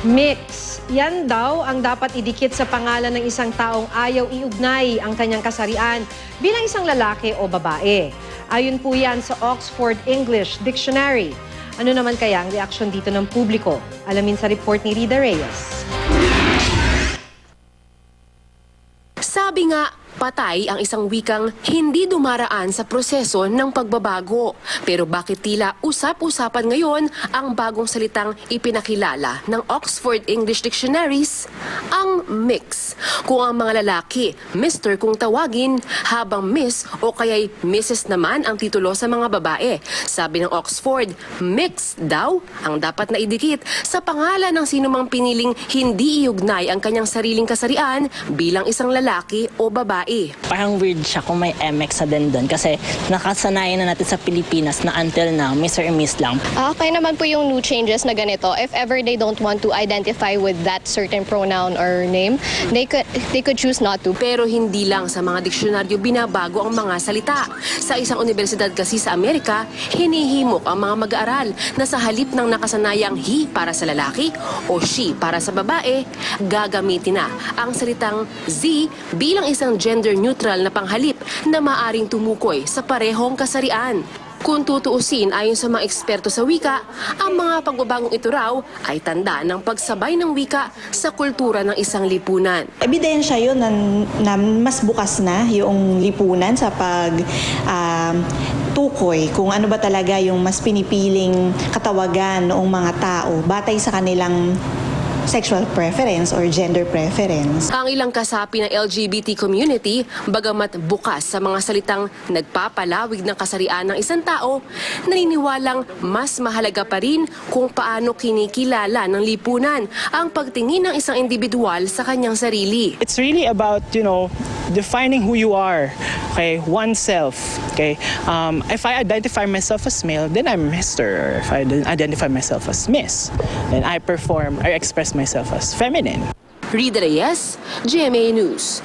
Mix. Yan daw ang dapat idikit sa pangalan ng isang taong ayaw iugnay ang kanyang kasarian bilang isang lalaki o babae. Ayon po yan sa Oxford English Dictionary. Ano naman kaya ang reaksyon dito ng publiko? Alamin sa report ni Rida Reyes. Sabi nga, patay ang isang wikang hindi dumaraan sa proseso ng pagbabago. Pero bakit tila usap-usapan ngayon ang bagong salitang ipinakilala ng Oxford English Dictionaries? Ang mix. Kung ang mga lalaki, Mr. kung tawagin, habang Miss o kaya'y Mrs. naman ang titulo sa mga babae. Sabi ng Oxford, mix daw ang dapat na idikit sa pangalan ng sinumang piniling hindi iugnay ang kanyang sariling kasarian bilang isang lalaki o babae. Parang weird siya kung may MX na din doon kasi nakasanayan na natin sa Pilipinas na until now, Mr. and Miss lang. Ah, Okay naman po yung new changes na ganito. If ever they don't want to identify with that certain pronoun or name, they could they could choose not to. Pero hindi lang sa mga diksyonaryo binabago ang mga salita. Sa isang universidad kasi sa Amerika, hinihimok ang mga mag-aaral na sa halip ng nakasanayang he para sa lalaki o she para sa babae, gagamitin na ang salitang z bilang isang gender-neutral na panghalip na maaring tumukoy sa parehong kasarian. Kung tutuusin ayon sa mga eksperto sa wika, ang mga pagbabagong ito raw ay tanda ng pagsabay ng wika sa kultura ng isang lipunan. Ebidensya yun na, na mas bukas na yung lipunan sa pag um, tukoy kung ano ba talaga yung mas pinipiling katawagan noong mga tao batay sa kanilang sexual preference or gender preference. Ang ilang kasapi ng LGBT community, bagamat bukas sa mga salitang nagpapalawig ng kasarian ng isang tao, naniniwalang mas mahalaga pa rin kung paano kinikilala ng lipunan ang pagtingin ng isang individual sa kanyang sarili. it's really about you know defining who you are okay oneself okay? Um, if i identify myself as male then i'm mr or if i identify myself as miss then i perform i express myself as feminine. Rida Reyes, GMA News.